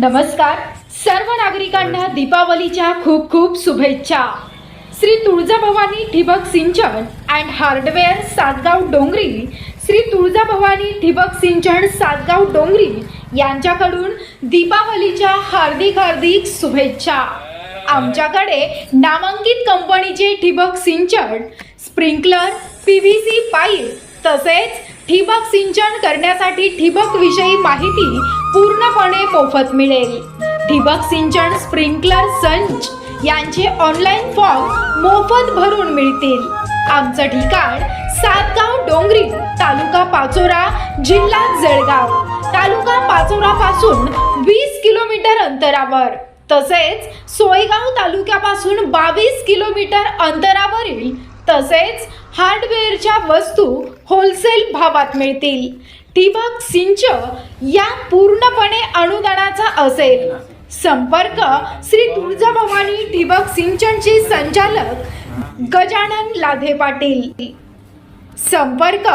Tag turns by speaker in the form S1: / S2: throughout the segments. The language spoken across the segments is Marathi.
S1: नमस्कार. सर्व नागरिकांना दीपावलीच्या खूप खूप शुभेच्छा. श्री तुळजाभवानी ठिबक सिंचन अँड हार्डवेअर सातगाव डोंगरी. श्री तुळजाभवानी ठिबक सिंचन सातगाव डोंगरी यांच्याकडून दीपावलीच्या हार्दिक हार्दिक शुभेच्छा. आमच्याकडे नामांकित कंपनीचे ठिबक सिंचन sprinkler P V C pipe तसेच ठिबक सिंचन करण्यासाठी ठिबक विषयी माहिती पूर्णपणे मोफत मिळेल. ठिबक सिंचन स्प्रिंकलर संच यांचे ऑनलाईन फॉर्म मोफत भरून मिळतील. आमचं ठिकाण सातगाव डोंगरी तालुका पाचोरा जिल्हा जळगाव. तालुका पाचोरा पासून वीस किलोमीटर अंतरावर. तसेच सोयगाव तालुक्यापासून बावीस किलोमीटर अंतरावरील. तसेच हार्डवेअरच्या वस्तू होलसेल भावात मिळतील. ठिबक सिंच या पूर्णपणे अनुदानाचा असेल. संपर्क श्री तुळजाभवानी ठिबक सिंचनचे संचालक गजानन लाधे पाटील. संपर्क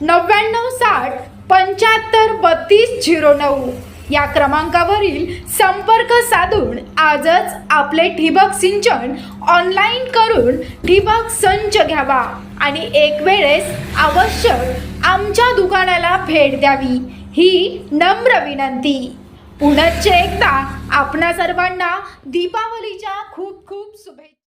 S1: नव्याण्णव साठ पंच्याहत्तर बत्तीस झिरो नऊ. या क्रमांकावरील संपर्क साधून आजच आपले ठिबक सिंचन ऑनलाईन करून ठिबक संच घ्यावा. आणि एक वेळेस आवश्यक आमच्या दुकानाला भेट द्यावी. ही नम्र विनंती. पुनश्च एकदा आपणा सर्वांना दीपावलीच्या खूप खूप शुभेच्छा.